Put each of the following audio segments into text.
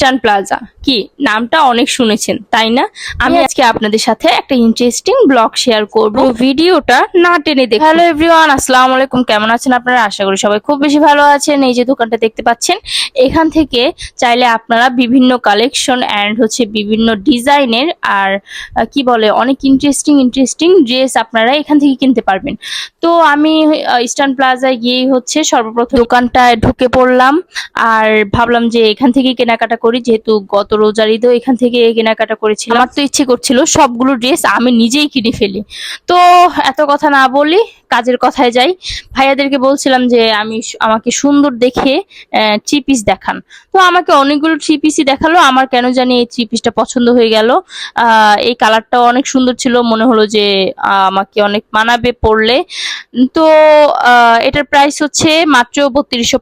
Eastern plaza কি? নামটা অনেক শুনেছেন তাই না? আমি আজকে আপনাদের সাথে একটা ইন্টারেস্টিং ব্লগ শেয়ার করব। ভিডিওটা না টেনে দেখুন। হ্যালো এভরিওয়ান আসসালামু আলাইকুম। কেমন আছেন আপনারা? আশা করি সবাই খুব বেশি ভালো আছেন। এই যে দোকানটা দেখতে পাচ্ছেন এখান থেকে চাইলে আপনারা বিভিন্ন কালেকশন অ্যান্ড হচ্ছে বিভিন্ন ডিজাইনের আর কি বলে অনেক ইন্টারেস্টিং ইন্টারেস্টিং ড্রেস আপনারা এখান থেকে কিনতে পারবেন। তো আমি ইস্টার্ন প্লাজায় গিয়ে হচ্ছে সর্বপ্রথম দোকানটায় ঢুকে পড়লাম। আর ভাবলাম যে এখান থেকে কেনাকাটা করি, যেহেতু গত রোজার ঈদও এখান থেকে কেনাকাটা করেছিলাম। আমার তো ইচ্ছে করছিল সবগুলো ড্রেস আমি নিজেই কিনে ফেলি। তো এত কথা না বলি কাজের কথায় যাই। ভাইয়াদেরকে বলছিলাম যে, আমি আমাকে সুন্দর দেখে থ্রি পিস দেখান। তো আমাকে অনেকগুলো থ্রি পিসই দেখাল। আমার কেন জানি এই থ্রি পিসটা পছন্দ হয়ে গেল। এই কালারটাও অনেক সুন্দর ছিল। মনে হলো যে আমাকে অনেক মানাবে পরলে। তো এটার প্রাইস হচ্ছে মাত্র বত্রিশশো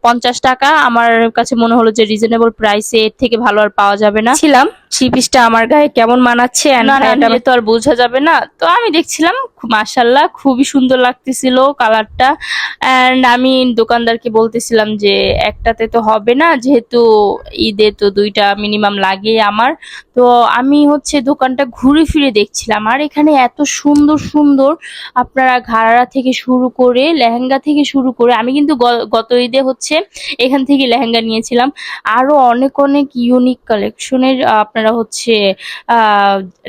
টাকা। আমার কাছে মনে হলো যে রিজনেবল প্রাইসে এর থেকে ভালো আর পাওয়া যাবে না। ছিলাম। থ্রি পিসটা আমার গায়ে কেমন মানাচ্ছে তো আর বোঝা যাবে না। তো আমি দেখছিলাম মাশাল্লাহ খুবই সুন্দর লাগতেছিল কালারটা অ্যান্ড আমি দোকানদারকে বলতেছিলাম যে একটাতে তো হবে না যেহেতু ঈদে তো দুইটা মিনিমাম লাগে আমার। তো আমি হচ্ছে দোকানটা ঘুরে ফিরে দেখছিলাম। আর এখানে এত সুন্দর সুন্দর আপনারা ঘাড়া থেকে শুরু করে লেহেঙ্গা থেকে শুরু করে আমি কিন্তু গত ঈদে হচ্ছে এখান থেকে লেহেঙ্গা নিয়েছিলাম। আরও অনেক অনেক ইউনিক কালেকশনের আপনারা হচ্ছে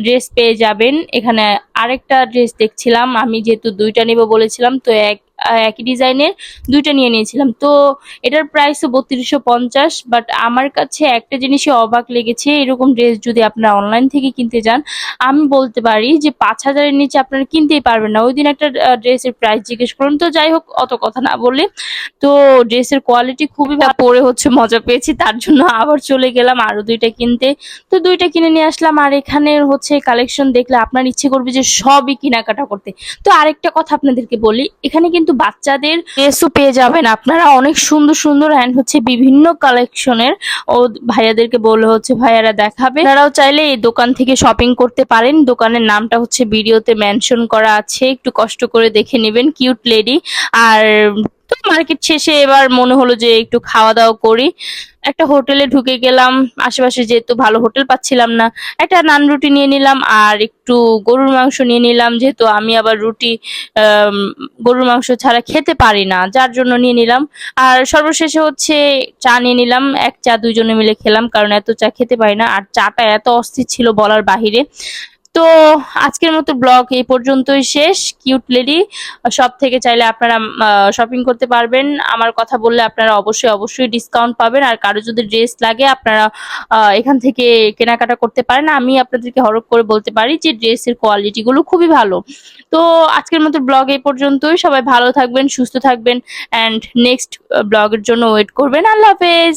ড্রেস পেয়ে যাবেন। এখানে আরেকটা ড্রেস দেখছিলাম। আমি যেহেতু দুইটা নেব বলেছিলাম, তো এক একই ডিজাইনের দুইটা নিয়ে নিয়েছিলাম। তো এটার প্রাইসও বত্রিশশো পঞ্চাশ বাট আমার কাছে একটা জিনিসই অবাক লেগেছে, এরকম ড্রেস যদি আপনারা অনলাইন থেকে কিনতে যান, আমি বলতে পারি যে পাঁচ হাজারের নিচে আপনারা কিনতেই পারবেন না। ওই দিন একটা ড্রেসের প্রাইস জিজ্ঞেস করুন তো যাই হোক, অত কথা না বলে, তো ড্রেসের কোয়ালিটি খুবই পরে হচ্ছে মজা পেয়েছি, তার জন্য আবার চলে গেলাম আরও দুইটা কিনতে। তো দুইটা কিনে নিয়ে আসলাম, আর এখানে হচ্ছে কালেকশন দেখলে আপনার ইচ্ছে করবে যে সবই কেনাকাটা করতে। তো আরেকটা কথা আপনাদেরকে বলি, এখানে কিন্তু বাচ্চাদের ড্রেসও পেয়ে যাবেন। আপনারা অনেক সুন্দর সুন্দর অ্যান্ড হচ্ছে বিভিন্ন কালেকশনের ও ভাইয়াদেরকে বলে হচ্ছে ভাইয়ারা দেখাবে। তারাও চাইলে এই দোকান থেকে শপিং করতে পারেন। দোকানের নামটা হচ্ছে ভিডিওতে মেনশন করা আছে। একটু কষ্ট করে দেখে নেবেন। কিউট লেডি আর মার্কেট শেষে এবার মনে হলো যে একটু খাওয়া দাওয়া করি। একটা হোটেলে ঢুকে গেলাম, আশেপাশে যেহেতু ভালো হোটেল পাচ্ছিলাম না, একটা নান রুটি নিয়ে নিলাম আর একটু গরুর মাংস নিয়ে নিলাম, যেহেতু আমি আবার রুটি গরুর মাংস ছাড়া খেতে পারি না, যার জন্য নিয়ে নিলাম। আর সর্বশেষে হচ্ছে চা নিয়ে নিলাম, এক চা দুজনে মিলে খেলাম, কারণ এত চা খেতে পারি না, আর চাটা এত অস্থির ছিল বলার বাহিরে। তো আজকের মতো ব্লগ এই পর্যন্তই শেষ। কিউট লেডি সব থেকে চাইলে আপনারা শপিং করতে পারবেন। আমার কথা বললে আপনারা অবশ্যই অবশ্যই ডিসকাউন্ট পাবেন। আর কারও যদি ড্রেস লাগে, আপনারা এখান থেকে কেনাকাটা করতে পারেন। আমি আপনাদেরকে হরক করে বলতে পারি যে ড্রেসের কোয়ালিটিগুলো খুবই ভালো। তো আজকের মতো ব্লগ এই পর্যন্তই। সবাই ভালো থাকবেন, সুস্থ থাকবেন। অ্যান্ড নেক্সট ব্লগের জন্য ওয়েট করবেন। আল্লাহ হাফেজ।